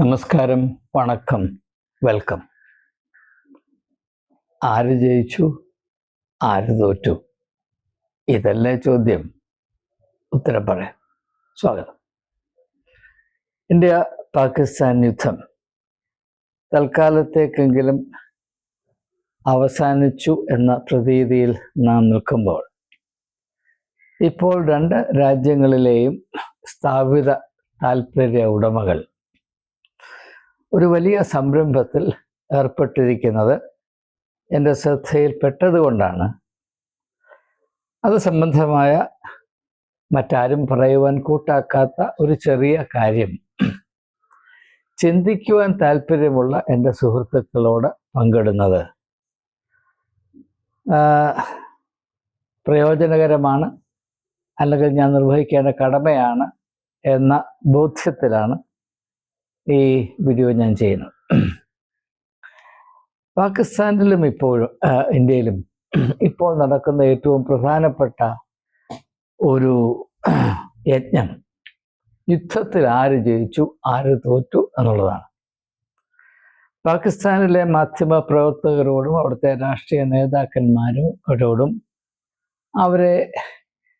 നമസ്കാരം വണക്കം വെൽക്കം. ആര് ജയിച്ചു? ആര് തോറ്റു? ഇതല്ലേ ചോദ്യം. ഉത്തരം പറയാം. സ്വാഗതം. ഇന്ത്യ പാകിസ്ഥാൻ യുദ്ധം. തൽക്കാലത്തേക്കെങ്കിലും അവസാനിച്ചു എന്ന പ്രതീതിയിൽ നാം നിൽക്കുമ്പോൾ ഇപ്പോൾ രണ്ട് രാജ്യങ്ങളിലെയും സ്ഥാപിത താൽപ്പര്യ ഉടമകൾ ഒരു വലിയ സംരംഭത്തിൽ ഏർപ്പെട്ടിരിക്കുന്നത് എന്റെ ശ്രദ്ധയിൽപ്പെട്ടതുകൊണ്ടാണ്. അത് സംബന്ധമായ മറ്റാരും പറയുവാൻ കൂട്ടാക്കാത്ത ഒരു ചെറിയ കാര്യം. ചിന്തിക്കുവാൻ താല്പര്യമുള്ള എന്റെ സുഹൃത്തുക്കളോട് പങ്കിടുന്നത്. പ്രയോജനകരമാണ് അല്ലെങ്കിൽ ഞാൻ നിർവഹിക്കേണ്ട കടമയാണ് എന്ന ബോധ്യത്തിലാണ് ഈ വീഡിയോ ഞാൻ ചെയ്യുന്നത് പാകിസ്ഥാനിലും ഇപ്പോഴും ഇന്ത്യയിലും ഇപ്പോൾ നടക്കുന്ന ഏറ്റവും പ്രധാനപ്പെട്ട ഒരു യജ്ഞം. യുദ്ധത്തിൽ ആര് ജയിച്ചു ആര് തോറ്റു എന്നുള്ളതാണ്. പാകിസ്ഥാനിലെ മാധ്യമ പ്രവർത്തകരോടും അവിടുത്തെ രാഷ്ട്രീയ നേതാക്കന്മാരോടും അവരെ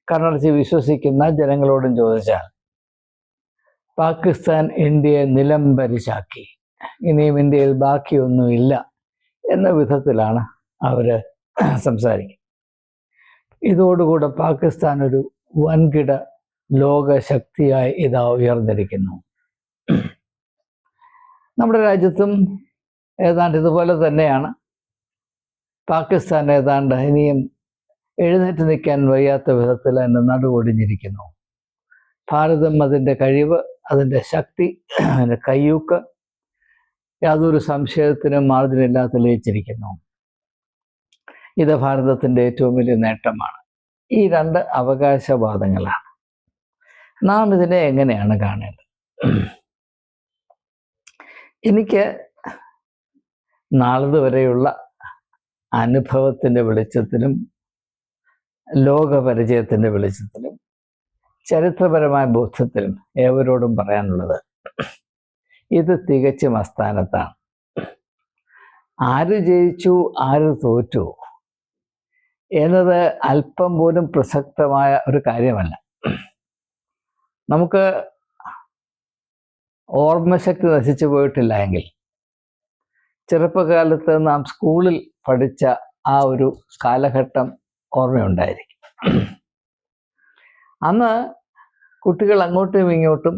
കണ്ണടച്ച് വിശ്വസിക്കുന്ന ജനങ്ങളോടും ചോദിച്ചാൽ പാകിസ്ഥാൻ ഇന്ത്യയെ നിലംപരിശാക്കി ഇനിയും ഇന്ത്യയിൽ ബാക്കിയൊന്നുമില്ല എന്ന വിധത്തിലാണ് അവർ സംസാരിക്കുന്നത്. ഇതോടുകൂടെ പാകിസ്ഥാൻ ഒരു വൻകിട ലോകശക്തിയായി ഇതാ ഉയർന്നിരിക്കുന്നു. നമ്മുടെ രാജ്യത്തും ഏതാണ്ട് ഇതുപോലെ തന്നെയാണ്. പാകിസ്ഥാൻ ഏതാണ്ട് ഇനിയും എഴുന്നേറ്റ് നിൽക്കാൻ വയ്യാത്ത വിധത്തിൽ അതിന്റെ നടുവൊടിഞ്ഞിരിക്കുന്നു. ഭാരതം അതിന്റെ കഴിവ് അതിന്റെ ശക്തി അതിന്റെ കയ്യൂക്ക് യാതൊരു സംശയത്തിനും മാർജിനില്ലാതെ തെളിയിച്ചിരിക്കുന്നു. ഇത് ഭാരതത്തിന്റെ ഏറ്റവും വലിയ നേട്ടമാണ്. ഈ രണ്ട് അവകാശവാദങ്ങളാണ്. നാം ഇതിനെ എങ്ങനെയാണ് കാണേണ്ടത്? എനിക്ക് നാളത് വരെയുള്ള അനുഭവത്തിന്റെ വെളിച്ചത്തിലും ലോകപരിചയത്തിന്റെ വെളിച്ചത്തിലും ചരിത്രപരമായ ബോധ്യത്തിലും ഏവരോടും പറയാനുള്ളത് ഇത് തികച്ചും അസ്ഥാനത്താണ്. ആര് ജയിച്ചു ആര് തോറ്റു എന്നത് അല്പം പോലും പ്രസക്തമായ ഒരു കാര്യമല്ല. നമുക്ക് ഓർമ്മശക്തി നശിച്ചു പോയിട്ടില്ല എങ്കിൽ ചെറുപ്പകാലത്ത് നാം സ്കൂളിൽ പഠിച്ച ആ ഒരു കാലഘട്ടം ഓർമ്മയുണ്ടായിരിക്കും. അന്ന് കുട്ടികൾ അങ്ങോട്ടും ഇങ്ങോട്ടും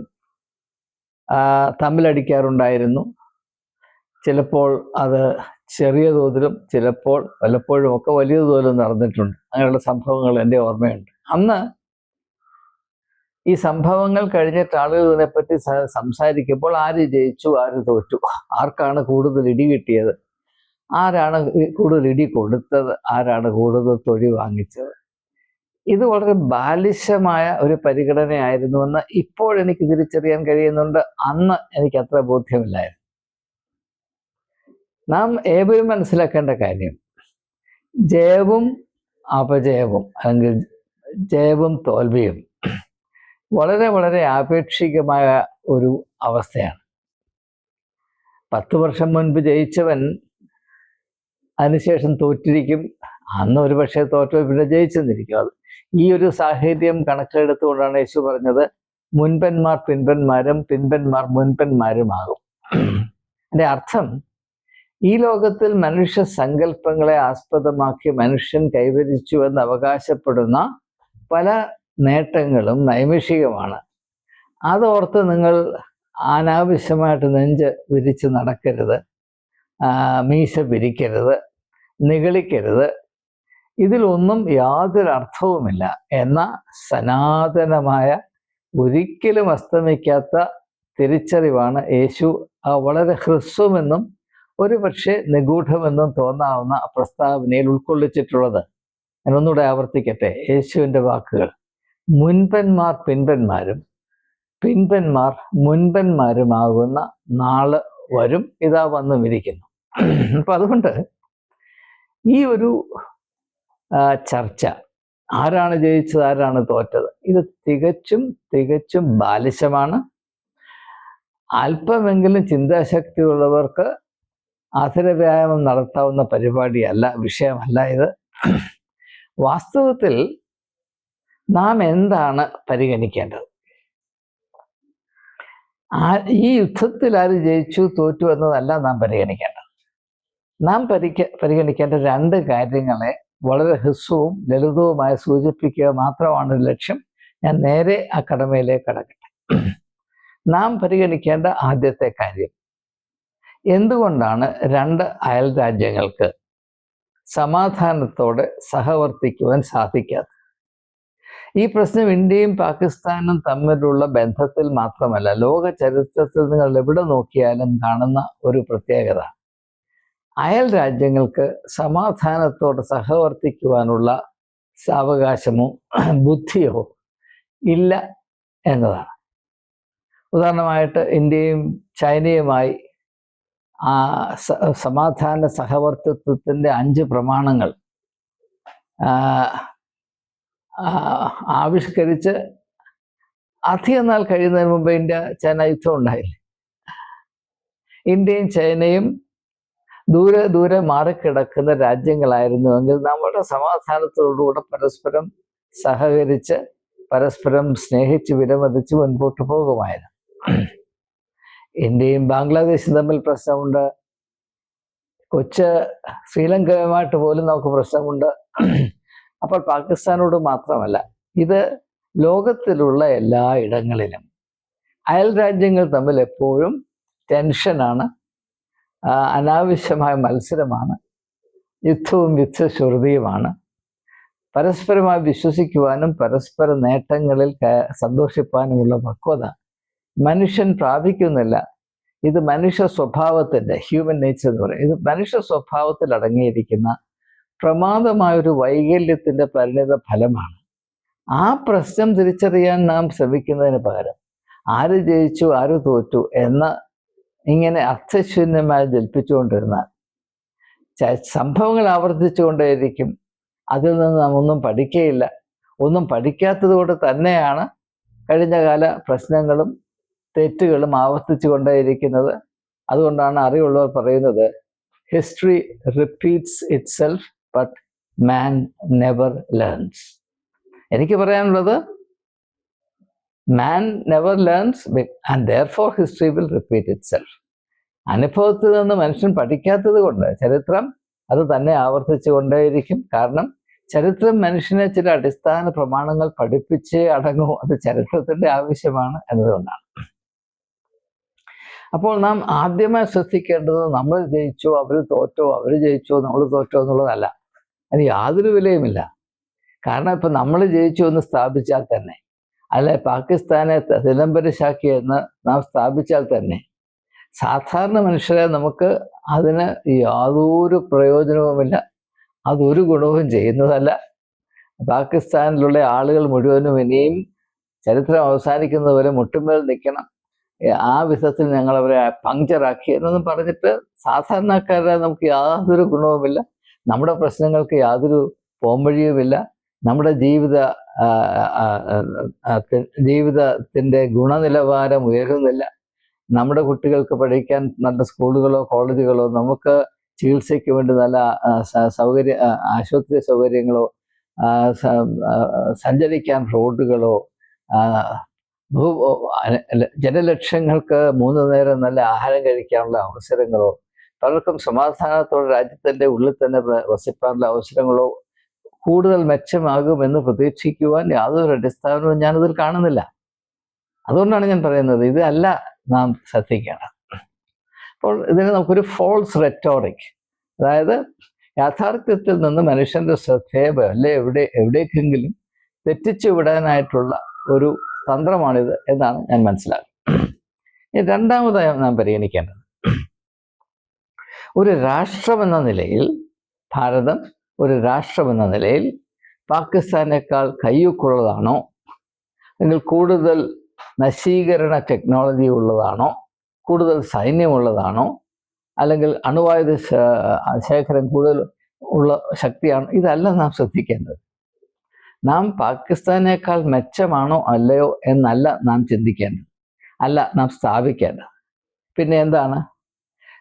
തമ്മിലടിക്കാറുണ്ടായിരുന്നു. ചിലപ്പോൾ അത് ചെറിയ തോതിലും ചിലപ്പോൾ വല്ലപ്പോഴും ഒക്കെ വലിയ തോതിലും നടന്നിട്ടുണ്ട്. അങ്ങനെയുള്ള സംഭവങ്ങൾ എന്റെ ഓർമ്മയുണ്ട്. അന്ന് ഈ സംഭവങ്ങൾ കഴിഞ്ഞിട്ട് ആളുകൾ ഇതിനെപ്പറ്റി സംസാരിക്കുമ്പോൾ ആര് ജയിച്ചു ആര് തോറ്റു ആർക്കാണ് കൂടുതൽ ഇടി കിട്ടിയത് ആരാണ് കൂടുതൽ ഇടി കൊടുത്തത് ആരാണ് കൂടുതൽ തൊഴി വാങ്ങിച്ചത്. ഇത് വളരെ ബാലിശമായ ഒരു പരിഗണനയായിരുന്നുവെന്ന് ഇപ്പോൾ എനിക്ക് തിരിച്ചറിയാൻ കഴിയുന്നുണ്ട്. അന്ന് എനിക്ക് അത്ര ബോധ്യമില്ലായിരുന്നു. നാം ഏവരും മനസ്സിലാക്കേണ്ട കാര്യം ജയവും അപജയവും അല്ലെങ്കിൽ ജയവും തോൽവിയും വളരെ വളരെ ആപേക്ഷികമായ ഒരു അവസ്ഥയാണ്. പത്ത് വർഷം മുൻപ് ജയിച്ചവൻ അതിനുശേഷം തോറ്റിരിക്കും. അന്ന് ഒരു പക്ഷേ തോറ്റോ പിന്നെ ജയിച്ചെന്നിരിക്കും. അത് ഈ ഒരു സാഹചര്യം കണക്കിലെടുത്തുകൊണ്ടാണ് യേശു പറഞ്ഞത് മുൻപന്മാർ പിൻപന്മാരും പിൻപന്മാർ മുൻപന്മാരുമാകും. എന്റെ അർത്ഥം ഈ ലോകത്തിൽ മനുഷ്യ സങ്കല്പങ്ങളെ ആസ്പദമാക്കി മനുഷ്യൻ കൈവരിച്ചു എന്ന് അവകാശപ്പെടുന്ന പല നേട്ടങ്ങളും നൈമിഷികമാണ്. അതോർത്ത് നിങ്ങൾ അനാവശ്യമായിട്ട് നെഞ്ച് വിരിച്ച് നടക്കരുത് മീശ വിരിക്കരുത് നിഗളിക്കരുത് ഇതിലൊന്നും യാതൊരു അർത്ഥവുമില്ല. എന്ന സനാതനമായ ഒരിക്കലും അസ്തമിക്കാത്ത തിരിച്ചറിവാണ് യേശു. ആ വളരെ ഹ്രസ്വമെന്നും ഒരു പക്ഷേ നിഗൂഢമെന്നും തോന്നാവുന്ന പ്രസ്താവനയിൽ ഉൾക്കൊള്ളിച്ചിട്ടുള്ളത്. ഞാൻ ഒന്നുകൂടെ ആവർത്തിക്കട്ടെ. യേശുവിന്റെ വാക്കുകൾ. മുൻപന്മാർ പിൻപന്മാരും പിൻപന്മാർ മുൻപന്മാരുമാകുന്ന നാൾ വരും. ഇതാ വന്നും ഇരിക്കുന്നു അപ്പൊ അതുകൊണ്ട് ഈ ഒരു ചർച്ച. ആരാണ് ജയിച്ചത് ആരാണ് തോറ്റത്? ഇത് തികച്ചും തികച്ചും ബാലിശമാണ്. അല്പമെങ്കിലും ചിന്താശക്തിയുള്ളവർക്ക് ആസര വ്യായാമം നടത്താവുന്ന പരിപാടിയല്ല വിഷയമല്ല ഇത്. വാസ്തവത്തിൽ നാം എന്താണ് പരിഗണിക്കേണ്ടത്? ആ ഈ യുദ്ധത്തിൽ ആര് ജയിച്ചു തോറ്റു എന്നതല്ല നാം പരിഗണിക്കേണ്ടത്. നാം പരിഗണിക്കേണ്ട രണ്ട് കാര്യങ്ങളെ വളരെ ഹ്രസ്വവും ലളിതവുമായി സൂചിപ്പിക്കുക മാത്രമാണ് ലക്ഷ്യം. ഞാൻ നേരെ ആ കടമയിലേക്ക് കടക്കട്ടെ. നാം പരിഗണിക്കേണ്ട ആദ്യത്തെ കാര്യം. എന്തുകൊണ്ടാണ് രണ്ട് അയൽ രാജ്യങ്ങൾക്ക് സമാധാനത്തോടെ സഹവർത്തിക്കുവാൻ സാധിക്കാത്തത്? ഈ പ്രശ്നം ഇന്ത്യയും പാകിസ്ഥാനും തമ്മിലുള്ള ബന്ധത്തിൽ മാത്രമല്ല ലോക ചരിത്രത്തിൽ നിങ്ങൾ എവിടെ നോക്കിയാലും കാണുന്ന ഒരു പ്രത്യേകത. അയൽ രാജ്യങ്ങൾക്ക് സമാധാനത്തോടെ സഹവർത്തിക്കുവാനുള്ള സാവകാശമോ ബുദ്ധിയോ ഇല്ല എന്നതാണ്. ഉദാഹരണമായിട്ട് ഇന്ത്യയും ചൈനയുമായി ആ സമാധാന സഹവർത്തിത്വത്തിന്റെ അഞ്ച് പ്രമാണങ്ങൾ ആവിഷ്കരിച്ച് അധികം നാൾ കഴിയുന്നതിന് മുമ്പ് ഇന്ത്യ ചൈന യുദ്ധം ഉണ്ടായില്ലേ? ഇന്ത്യയും ചൈനയും ദൂരെ ദൂരെ മാറിക്കിടക്കുന്ന രാജ്യങ്ങളായിരുന്നുവെങ്കിൽ നമ്മുടെ സമാധാനത്തോടുകൂടെ പരസ്പരം സഹകരിച്ച് പരസ്പരം സ്നേഹിച്ച് വിലമതിച്ച് മുൻപോട്ട് പോകുമായിരുന്നു. ഇന്ത്യയും ബാംഗ്ലാദേശും തമ്മിൽ പ്രശ്നമുണ്ട്. കൊച്ച് ശ്രീലങ്കയുമായിട്ട് പോലും നമുക്ക് പ്രശ്നമുണ്ട്. അപ്പോൾ പാകിസ്ഥാനോട് മാത്രമല്ല ഇത് ലോകത്തിലുള്ള എല്ലാ ഇടങ്ങളിലും അയൽ രാജ്യങ്ങൾ തമ്മിൽ എപ്പോഴും ടെൻഷനാണ്. അനാവശ്യമായ മത്സരമാണ്. യുദ്ധവും യുദ്ധശ്രുതിയുമാണ്. പരസ്പരമായി വിശ്വസിക്കുവാനും പരസ്പര നേട്ടങ്ങളിൽ സന്തോഷിപ്പാനുമുള്ള പക്വത മനുഷ്യൻ പ്രാപിക്കുന്നില്ല. ഇത് മനുഷ്യ സ്വഭാവത്തിന്റെ ഹ്യൂമൻ നേച്ചർ എന്ന് പറയും. ഇത് മനുഷ്യ സ്വഭാവത്തിൽ അടങ്ങിയിരിക്കുന്ന പ്രമാദമായൊരു വൈകല്യത്തിന്റെ പരിണിത ഫലമാണ്. ആ പ്രശ്നം തിരിച്ചറിയാൻ നാം ശ്രമിക്കുന്നതിന് പകരം ആര് ജയിച്ചു ആര് തോറ്റു എന്ന ഇങ്ങനെ അർത്ഥശൂന്യമായി ജൽപ്പിച്ചുകൊണ്ടിരുന്നാൽ സംഭവങ്ങൾ ആവർത്തിച്ചുകൊണ്ടേയിരിക്കും. അതിൽ നിന്ന് നാം ഒന്നും പഠിക്കുകയില്ല ഒന്നും പഠിക്കാത്തത് കൊണ്ട് തന്നെയാണ് കഴിഞ്ഞ കാല പ്രശ്നങ്ങളും തെറ്റുകളും ആവർത്തിച്ചു കൊണ്ടേയിരിക്കുന്നത്. അതുകൊണ്ടാണ് അറിവുള്ളവർ പറയുന്നത് history repeats itself but man never learns എനിക്ക് പറയാനുള്ളത് man never learns and therefore history will repeat itself അനുഭവത്തിൽ നിന്ന് മനുഷ്യൻ പഠിക്കാത്തത് കൊണ്ട് ചരിത്രം അത് തന്നെ ആവർത്തിച്ചു കൊണ്ടേയിരിക്കും. കാരണം ചരിത്രം മനുഷ്യനെ ചില അടിസ്ഥാന പ്രമാണങ്ങൾ പഠിപ്പിച്ചേ അടങ്ങൂ. അത് ചരിത്രത്തിന്റെ ആവശ്യമാണ് എന്നതുകൊണ്ടാണ്. അപ്പോൾ നാം ആദ്യമായി ശ്രദ്ധിക്കേണ്ടത് നമ്മൾ ജയിച്ചോ അവർ തോറ്റോ അവർ ജയിച്ചോ നമ്മൾ തോറ്റോ എന്നുള്ളതല്ല. അതിന് യാതൊരു വിലയുമില്ല. കാരണം ഇപ്പം നമ്മൾ ജയിച്ചു എന്ന് സ്ഥാപിച്ചാൽ തന്നെ അല്ലെ? പാകിസ്ഥാനെ തിലംബരശാക്കി എന്ന് നാം സ്ഥാപിച്ചാൽ തന്നെ സാധാരണ മനുഷ്യരെ നമുക്ക് അതിന് യാതൊരു പ്രയോജനവുമില്ല. അതൊരു ഗുണവും ചെയ്യുന്നതല്ല. പാകിസ്ഥാനിലുള്ള ആളുകൾ മുഴുവനും ഇനിയും ചരിത്രം അവസാനിക്കുന്നവരെ മുട്ടുമേൽ നിൽക്കണം. ആ വിധത്തിൽ ഞങ്ങൾ അവരെ പങ്ക്ചറാക്കി എന്നൊന്നും പറഞ്ഞിട്ട് സാധാരണക്കാരെ നമുക്ക് യാതൊരു ഗുണവുമില്ല. നമ്മുടെ പ്രശ്നങ്ങൾക്ക് യാതൊരു പോംവഴിയുമില്ല. നമ്മുടെ ജീവിത ജീവിതത്തിന്റെ ഗുണനിലവാരം ഉയരുന്നില്ല. നമ്മുടെ കുട്ടികൾക്ക് പഠിക്കാൻ നല്ല സ്കൂളുകളോ കോളേജുകളോ നമുക്ക് ചികിത്സയ്ക്ക് വേണ്ടി നല്ല സൗകര്യ ആശുപത്രി സൗകര്യങ്ങളോ സഞ്ചരിക്കാൻ റോഡുകളോ ഭൂ ജനലക്ഷങ്ങൾക്ക് മൂന്ന് നേരം നല്ല ആഹാരം കഴിക്കാനുള്ള അവസരങ്ങളോ പലർക്കും സമാധാനത്തോടെ രാജ്യത്തിന്റെ ഉള്ളിൽ തന്നെ വസിപ്പാനുള്ള അവസരങ്ങളോ കൂടുതൽ മെച്ചമാകുമെന്ന് പ്രതീക്ഷിക്കുവാൻ യാതൊരു അടിസ്ഥാനവും ഞാനതിൽ കാണുന്നില്ല. അതുകൊണ്ടാണ് ഞാൻ പറയുന്നത് ഇതല്ല നാം ശ്രദ്ധിക്കേണ്ടത്. അപ്പോൾ ഇതിന് നമുക്കൊരു ഫോൾസ് റെറ്റോറിക് അതായത് യാഥാർത്ഥ്യത്തിൽ നിന്ന് മനുഷ്യന്റെ ശ്രദ്ധയെ അല്ലെ എവിടെ എവിടേക്കെങ്കിലും തെറ്റിച്ചു വിടാനായിട്ടുള്ള ഒരു തന്ത്രമാണിത് എന്നാണ് ഞാൻ മനസ്സിലാക്കുന്നത്. രണ്ടാമതായി നാം പരിഗണിക്കേണ്ടത് ഒരു രാഷ്ട്രമെന്ന നിലയിൽ ഭാരതം ഒരു രാഷ്ട്രമെന്ന നിലയിൽ പാകിസ്ഥാനേക്കാൾ കയ്യൂക്കുള്ളതാണോ? അല്ലെങ്കിൽ കൂടുതൽ നശീകരണ ടെക്നോളജി ഉള്ളതാണോ? കൂടുതൽ സൈന്യമുള്ളതാണോ? അല്ലെങ്കിൽ അണുവായുധ ശേഖരം കൂടുതൽ ഉള്ള ശക്തിയാണ്? ഇതല്ല നാം ശ്രദ്ധിക്കേണ്ടത്. നാം പാകിസ്ഥാനേക്കാൾ മെച്ചമാണോ അല്ലയോ എന്നല്ല നാം ചിന്തിക്കേണ്ടത്. അല്ല നാം സ്ഥാപിക്കേണ്ടത്. പിന്നെ എന്താണ്?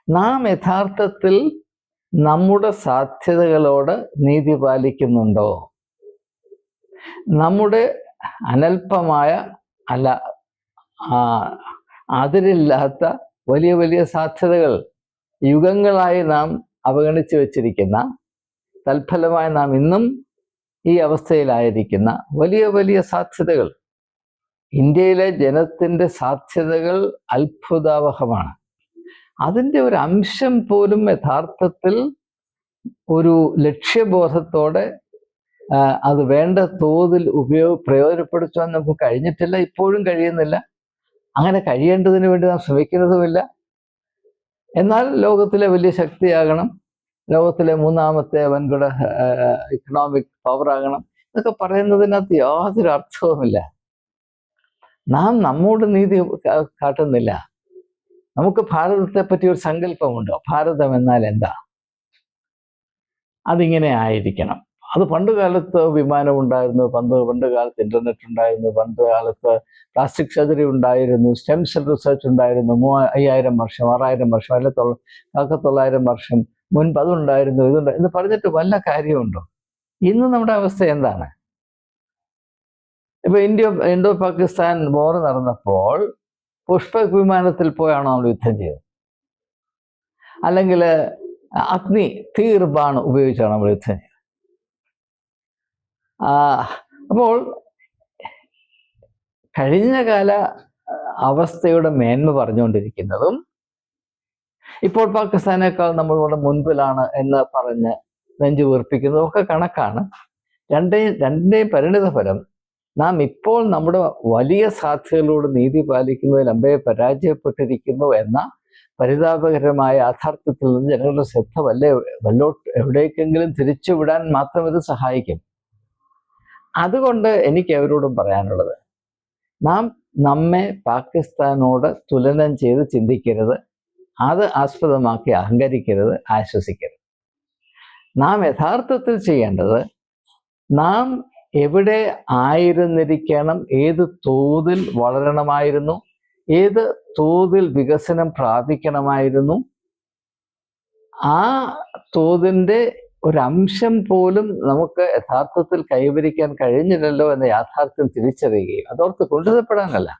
നാം യഥാർത്ഥത്തിൽ നമ്മുടെ സാധ്യതകളോട് നീതി പാലിക്കുന്നുണ്ടോ? നമ്മുടെ അനൽപമായ അല്ല അതിരില്ലാത്ത വലിയ വലിയ സാധ്യതകൾ യുഗങ്ങളായി നാം അവഗണിച്ചു വച്ചിരിക്കുന്ന തൽഫലമായി നാം ഇന്നും ഈ അവസ്ഥയിലായിരിക്കുന്ന വലിയ വലിയ സാധ്യതകൾ. ഇന്ത്യയിലെ ജനത്തിന്റെ സാധ്യതകൾ അത്ഭുതാവഹമാണ്. അതിന്റെ ഒരു അംശം പോലും യഥാർത്ഥത്തിൽ ഒരു ലക്ഷ്യബോധത്തോടെ അത് വേണ്ട തോതിൽ ഉപയോഗ പ്രയോജനപ്പെടുത്തുവാൻ നമുക്ക് കഴിഞ്ഞിട്ടില്ല. ഇപ്പോഴും കഴിയുന്നില്ല. അങ്ങനെ കഴിയേണ്ടതിന് വേണ്ടി നാം ശ്രമിക്കുന്നതുമില്ല. എന്നാൽ ലോകത്തിലെ വലിയ ശക്തിയാകണം. ലോകത്തിലെ മൂന്നാമത്തെ വൻകിട ഇക്കണോമിക് പവർ ആകണം ഇതൊക്കെ പറയുന്നതിനകത്ത് യാതൊരു അർത്ഥവുമില്ല. നാം നമ്മോട് നീതി കാട്ടുന്നില്ല. നമുക്ക് ഭാരതത്തെ പറ്റി ഒരു സങ്കല്പമുണ്ടോ? ഭാരതം എന്നാൽ എന്താ? അതിങ്ങനെ ആയിരിക്കണം. അത് പണ്ട് കാലത്ത് വിമാനം ഉണ്ടായിരുന്നു പണ്ട് പണ്ട് കാലത്ത് ഇന്റർനെറ്റ് ഉണ്ടായിരുന്നു പണ്ട് കാലത്ത് പ്ലാസ്റ്റിക് സർജറി ഉണ്ടായിരുന്നു സ്റ്റെം സെൽ റിസർച്ച് ഉണ്ടായിരുന്നു മൂ അയ്യായിരം വർഷം ആറായിരം വർഷം അല്ലെ തൊള്ള തൊള്ളായിരം വർഷം മുൻപ് അതുണ്ടായിരുന്നു ഇതുണ്ട് എന്ന് പറഞ്ഞിട്ട് വല്ല കാര്യമുണ്ടോ? ഇന്ന് നമ്മുടെ അവസ്ഥ എന്താണ്? ഇപ്പൊ ഇന്ത്യ ഇന്തോ പാകിസ്ഥാൻ വോർ നടന്നപ്പോൾ പുഷ്പക് വിമാനത്തിൽ പോയാണോ നമ്മൾ യുദ്ധം ചെയ്തത്? അല്ലെങ്കിൽ അഗ്നി തീർബാണ് ഉപയോഗിച്ചാണ് നമ്മൾ യുദ്ധം ചെയ്തത്? അപ്പോൾ കഴിഞ്ഞ കാല അവസ്ഥയുടെ മേന്മ പറഞ്ഞുകൊണ്ടിരിക്കുന്നതും ഇപ്പോൾ പാകിസ്ഥാനേക്കാൾ നമ്മളുടെ മുൻപിലാണ് എന്ന് പറഞ്ഞ് നെഞ്ചു വീർപ്പിക്കുന്നതും ഒക്കെ കണക്കാണ്. രണ്ടേയും രണ്ടിന്റെയും പരിണിത ഫലം നാം ഇപ്പോൾ നമ്മുടെ വലിയ സാധ്യതകളോട് നീതി പാലിക്കുന്നതിൽ അമ്പയെ പരാജയപ്പെട്ടിരിക്കുന്നു എന്ന പരിതാപകരമായ യാഥാർത്ഥ്യത്തിൽ നിന്ന് ജനങ്ങളുടെ ശ്രദ്ധ വല്ല വല്ലോട്ട് എവിടേക്കെങ്കിലും തിരിച്ചുവിടാൻ മാത്രം ഇത് സഹായിക്കും. അതുകൊണ്ട് എനിക്ക് അവരോടും പറയാനുള്ളത് നാം നമ്മെ പാകിസ്ഥാനോട് തുലനം ചെയ്ത് ചിന്തിക്കരുത് അത് ആസ്പദമാക്കി അഹങ്കരിക്കരുത് ആശ്വസിക്കരുത്. നാം യഥാർത്ഥത്തിൽ ചെയ്യേണ്ടത് നാം എവിടെ ആയിരുന്നിരിക്കണം ഏത് തോതിൽ വളരണമായിരുന്നു ഏത് തോതിൽ വികസനം പ്രാപിക്കണമായിരുന്നു ആ തോതിന്റെ ഒരംശം പോലും നമുക്ക് യഥാർത്ഥത്തിൽ കൈവരിക്കാൻ കഴിഞ്ഞില്ലല്ലോ എന്ന യാഥാർത്ഥ്യം തിരിച്ചറിയുകയും അതോർത്ത് കൊണ്ടുവരപ്പെടാനല്ല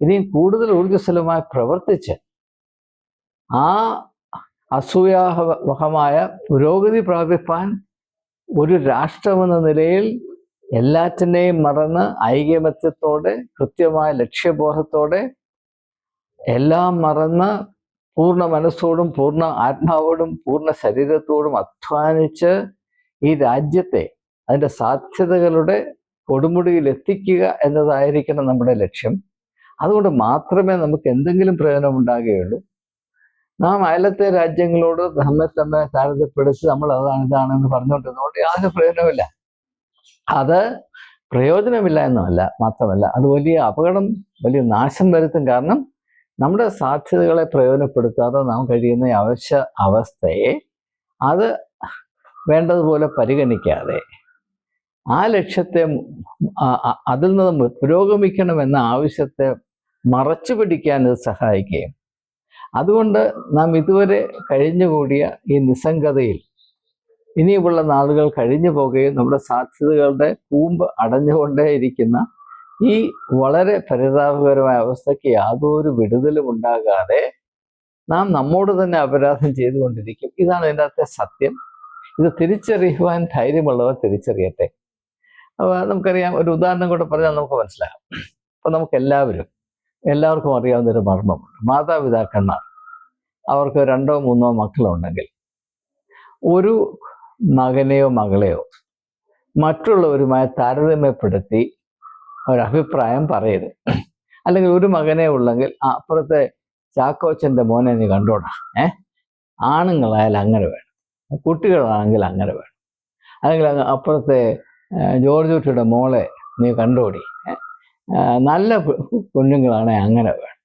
ഇനിയും കൂടുതൽ ഊർജസ്വലമായി പ്രവർത്തിച്ച് ആ അസൂയാവഹമായ പുരോഗതി പ്രാപിപ്പാൻ ഒരു രാഷ്ട്രമെന്ന നിലയിൽ എല്ലാറ്റിനെയും മറന്ന് ഐകമത്യത്തോടെ കൃത്യമായ ലക്ഷ്യബോധത്തോടെ എല്ലാം മറന്ന് പൂർണ മനസ്സോടും പൂർണ ആത്മാവോടും പൂർണ ശരീരത്തോടും അധ്വാനിച്ച് ഈ രാജ്യത്തെ അതിന്റെ സാധ്യതകളുടെ കൊടുമുടിയിൽ എത്തിക്കുക എന്നതായിരിക്കണം നമ്മുടെ ലക്ഷ്യം. അതുകൊണ്ട് മാത്രമേ നമുക്ക് എന്തെങ്കിലും പ്രയോജനം ഉണ്ടാകുകയുള്ളൂ നാം അയലത്തെ രാജ്യങ്ങളോട് നമ്മെ തമ്മിൽ താരതപ്പെടുത്തി നമ്മൾ അതാണ് ഇതാണെന്ന് പറഞ്ഞുകൊണ്ടിരുന്നതുകൊണ്ട് യാതൊരു പ്രയോജനമില്ല അത് പ്രയോജനമില്ല എന്നല്ല മാത്രമല്ല അത് വലിയ അപകടം വലിയ നാശം വരുത്തും കാരണം നമ്മുടെ സാധ്യതകളെ പ്രയോജനപ്പെടുത്താതെ നാം കഴിയുന്ന അവശ്യ അവസ്ഥയെ അത് വേണ്ടതുപോലെ പരിഗണിക്കാതെ ആ ലക്ഷ്യത്തെ അതിൽ നിന്ന് പുരോഗമിക്കണമെന്ന ആവശ്യത്തെ മറച്ചു പിടിക്കാൻ ഇത് സഹായിക്കുകയും. അതുകൊണ്ട് നാം ഇതുവരെ കഴിഞ്ഞുകൂടിയ ഈ നിസ്സംഗതയിൽ ഇനിയുമുള്ള നാളുകൾ കഴിഞ്ഞു പോകുകയും നമ്മുടെ സാധ്യതകളുടെ കൂമ്പ് അടഞ്ഞുകൊണ്ടേയിരിക്കുന്ന ഈ വളരെ പരിതാപകരമായ അവസ്ഥയ്ക്ക് യാതൊരു വിടുതലും ഉണ്ടാകാതെ നാം നമ്മോട് തന്നെ അപരാധം ചെയ്തുകൊണ്ടിരിക്കും. ഇതാണ് ഇതിന്റെ സത്യം. ഇത് തിരിച്ചറിയുവാൻ ധൈര്യമുള്ളവർ തിരിച്ചറിയട്ടെ. അപ്പോൾ നമുക്കറിയാം ഒരു ഉദാഹരണം കൂടെ പറഞ്ഞാൽ നമുക്ക് മനസ്സിലാകും അപ്പോൾ നമുക്ക് എല്ലാവരും എല്ലാവർക്കും അറിയാവുന്ന ഒരു മർമ്മമുണ്ട്. മാതാപിതാക്കന്മാർ അവർക്ക് രണ്ടോ മൂന്നോ മക്കളുണ്ടെങ്കിൽ ഒരു മകനെയോ മകളെയോ. മറ്റുള്ളവരുമായി താരതമ്യപ്പെടുത്തി ഒരഭിപ്രായം പറയരുത്. അല്ലെങ്കിൽ ഒരു മകനെ ഉള്ളെങ്കിൽ അപ്പുറത്തെ ചാക്കോച്ചന്റെ മോനെ നീ കണ്ടോടാ. ഏ? ആണുങ്ങളായാലും അങ്ങനെ വേണം. കുട്ടികളാണെങ്കിൽ അങ്ങനെ വേണം. അല്ലെങ്കിൽ അപ്പുറത്തെ ജോർജ് കുട്ടിയുടെ മോളെ നീ കണ്ടോടി. നല്ല കുഞ്ഞുങ്ങളാണെങ്കിൽ അങ്ങനെ വേണം.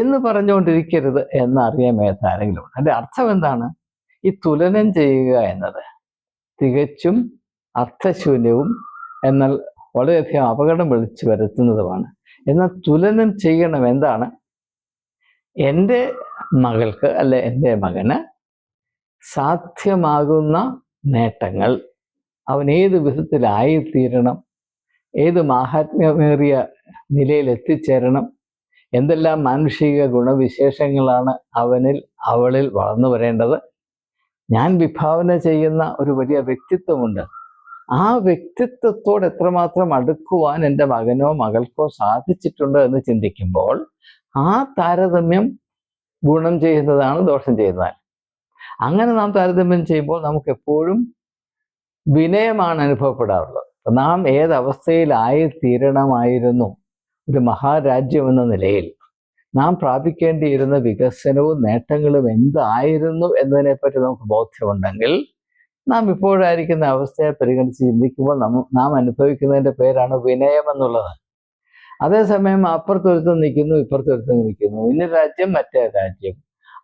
എന്ന് പറഞ്ഞുകൊണ്ടിരിക്കരുത് എന്നറിയാൻ മേത്ത ആരെങ്കിലും ഉണ്ട്. അതിന്റെ അർത്ഥം എന്താണ്? ഈ തുലനം ചെയ്യുക എന്നത് തികച്ചും അർത്ഥശൂന്യവും എന്നാൽ വളരെയധികം അപകടം വിളിച്ചു വരുത്തുന്നതുമാണ്. എന്നാൽ തുലനം ചെയ്യണം എന്താണ്? എന്റെ മകൾക്ക് അല്ലെ എന്റെ മകന് സാധ്യമാകുന്ന നേട്ടങ്ങൾ അവൻ ഏത് വിധത്തിലായിത്തീരണം? ഏത് മാഹാത്മ്യമേറിയ നിലയിൽ എത്തിച്ചേരണം? എന്തെല്ലാം മാനുഷിക ഗുണവിശേഷങ്ങളാണ് അവനിൽ അവളിൽ വളർന്നു വരേണ്ടത്? ഞാൻ വിഭാവന ചെയ്യുന്ന ഒരു വലിയ വ്യക്തിത്വമുണ്ട്. ആ വ്യക്തിത്വത്തോട് എത്രമാത്രം അടുക്കുവാൻ എന്റെ മകനോ മകൾക്കോ സാധിച്ചിട്ടുണ്ടോ എന്ന് ചിന്തിക്കുമ്പോൾ ആ താരതമ്യം ഗുണം ചെയ്യുന്നതാണ് ദോഷം ചെയ്യുന്നത് അങ്ങനെ നാം താരതമ്യം ചെയ്യുമ്പോൾ നമുക്ക് എപ്പോഴും വിനയമാണ് അനുഭവപ്പെടാറുള്ളത്. നാം ഏതവസ്ഥയിലായി തീരണമായിരുന്നു ഒരു മഹാരാജ്യം എന്ന നിലയിൽ. നാം പ്രാപിക്കേണ്ടിയിരുന്ന വികസനവും നേട്ടങ്ങളും എന്തായിരുന്നു എന്നതിനെപ്പറ്റി നമുക്ക് ബോധ്യമുണ്ടെങ്കിൽ നാം ഇപ്പോഴായിരിക്കുന്ന അവസ്ഥയെ പരിഗണിച്ച് ചിന്തിക്കുമ്പോൾ നാം അനുഭവിക്കുന്നതിന്റെ പേരാണ് വിനയം എന്നുള്ളത്. അതേസമയം അപ്പുറത്തൊരുത്തം നിൽക്കുന്നു ഇപ്പുറത്തൊരുത്തം നിൽക്കുന്നു. ഇന്ന രാജ്യം മറ്റേ രാജ്യം.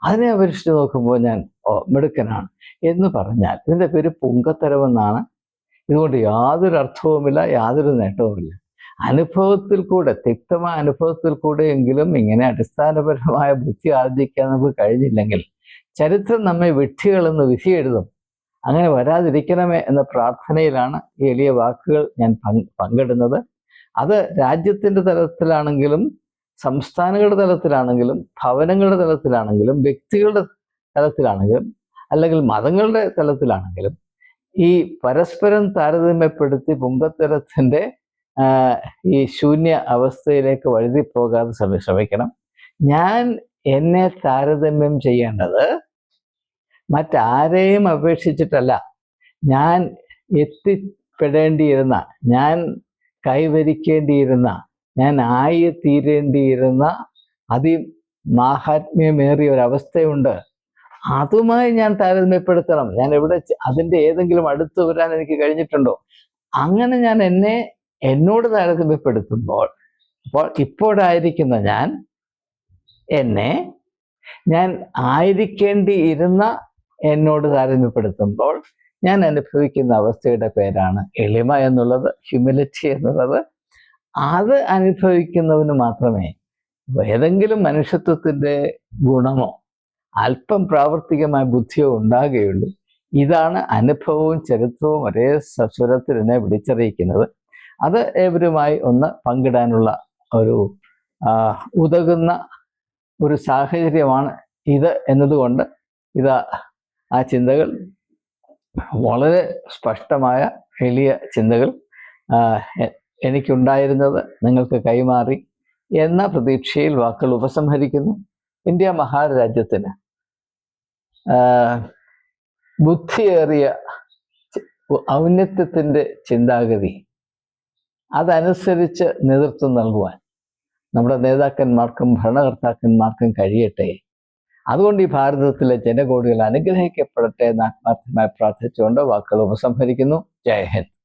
അതിനെ അപേക്ഷിച്ച് നോക്കുമ്പോൾ ഞാൻ ഓ മിടുക്കനാണ് എന്ന് പറഞ്ഞാൽ ഇതിന്റെ പേര് പൊങ്കത്തരമെന്നാണ്. ഇതുകൊണ്ട് യാതൊരു അർത്ഥവുമില്ല യാതൊരു നേട്ടവുമില്ല. അനുഭവത്തിൽ കൂടെ തിക്തമായ അനുഭവത്തിൽ കൂടെ എങ്കിലും ഇങ്ങനെ അടിസ്ഥാനപരമായ ബുദ്ധി ആർജിക്കാൻ നമുക്ക് കഴിഞ്ഞില്ലെങ്കിൽ ചരിത്രം നമ്മെ വിഡ്ഢികളെന്ന് വിധി എഴുതും അങ്ങനെ വരാതിരിക്കണമേ എന്ന പ്രാർത്ഥനയിലാണ് ഈ എളിയ വാക്കുകൾ ഞാൻ പങ്കിടുന്നത്. അത് രാജ്യത്തിന്റെ തലത്തിലാണെങ്കിലും സംസ്ഥാനങ്ങളുടെ തലത്തിലാണെങ്കിലും ഭവനങ്ങളുടെ തലത്തിലാണെങ്കിലും വ്യക്തികളുടെ തലത്തിലാണെങ്കിലും അല്ലെങ്കിൽ മതങ്ങളുടെ തലത്തിലാണെങ്കിലും ഈ പരസ്പരം താരതമ്യപ്പെടുത്തി പുങ്കത്തരത്തിന്റെ ഈ ശൂന്യ അവസ്ഥയിലേക്ക് വഴുതി പോകാതെ ശ്രമിക്കണം. ഞാൻ എന്നെ താരതമ്യം ചെയ്യേണ്ടത് മറ്റാരെയും അപേക്ഷിച്ചിട്ടല്ല. ഞാൻ എത്തിപ്പെടേണ്ടിയിരുന്ന ഞാൻ കൈവരിക്കേണ്ടിയിരുന്ന ഞാൻ ആയി തീരേണ്ടിയിരുന്ന അതി മാഹാത്മ്യമേറിയ ഒരവസ്ഥയുണ്ട്. അതുമായി ഞാൻ താരതമ്യപ്പെടുത്തണം. ഞാൻ എവിടെ അതിന്റെ ഏതെങ്കിലും അടുത്ത് വരാൻ എനിക്ക് കഴിഞ്ഞിട്ടുണ്ടോ? അങ്ങനെ ഞാൻ എന്നെ എന്നോട് താരതമ്യപ്പെടുത്തുമ്പോൾ അപ്പോൾ ഇപ്പോഴായിരിക്കുന്ന ഞാൻ എന്നെ ഞാൻ ആയിരിക്കേണ്ടിയിരുന്ന എന്നോട് താരതമ്യപ്പെടുത്തുമ്പോൾ ഞാൻ അനുഭവിക്കുന്ന അവസ്ഥയുടെ പേരാണ് എളിമ എന്നുള്ളത് ഹ്യൂമിലിറ്റി എന്നുള്ളത്. അത് അനുഭവിക്കുന്നവന് മാത്രമേ ഏതെങ്കിലും മനുഷ്യത്വത്തിന്റെ ഗുണമോ അല്പം പ്രാവർത്തികമായ ബുദ്ധിയോ ഉണ്ടാകുകയുള്ളൂ. ഇതാണ് അനുഭവവും ചരിത്രവും ഒരേ സ്വരത്തിൽ എന്നെ വിളിച്ചറിയിക്കുന്നത്. അത് ഏവരുമായി ഒന്ന് പങ്കിടാനുള്ള ഒരു ഉതകുന്ന ഒരു സാഹചര്യമാണ് ഇത് എന്നതുകൊണ്ട് ഇത് ആ ചിന്തകൾ വളരെ സ്പഷ്ടമായ വലിയ ചിന്തകൾ എനിക്കുണ്ടായിരുന്നത് നിങ്ങൾക്ക് കൈമാറി എന്ന പ്രതീക്ഷയിൽ വാക്കുകൾ ഉപസംഹരിക്കുന്നു. ഇന്ത്യ മഹാരാജ്യത്തിന് ബുദ്ധിയേറിയ ഔന്നത്യത്തിന്റെ ചിന്താഗതി അതനുസരിച്ച് നേതൃത്വം നൽകുവാൻ. നമ്മുടെ നേതാക്കന്മാർക്കും ഭരണകർത്താക്കന്മാർക്കും കഴിയട്ടെ. അതുകൊണ്ട് ഈ ഭാരതത്തിലെ ജനകോടികൾ അനുഗ്രഹിക്കപ്പെടട്ടെ എന്ന് ആത്മാർത്ഥമായി പ്രാർത്ഥിച്ചുകൊണ്ട് വാക്കുകൾ ഉപസംഹരിക്കുന്നു. ജയ് ഹിന്ദ്.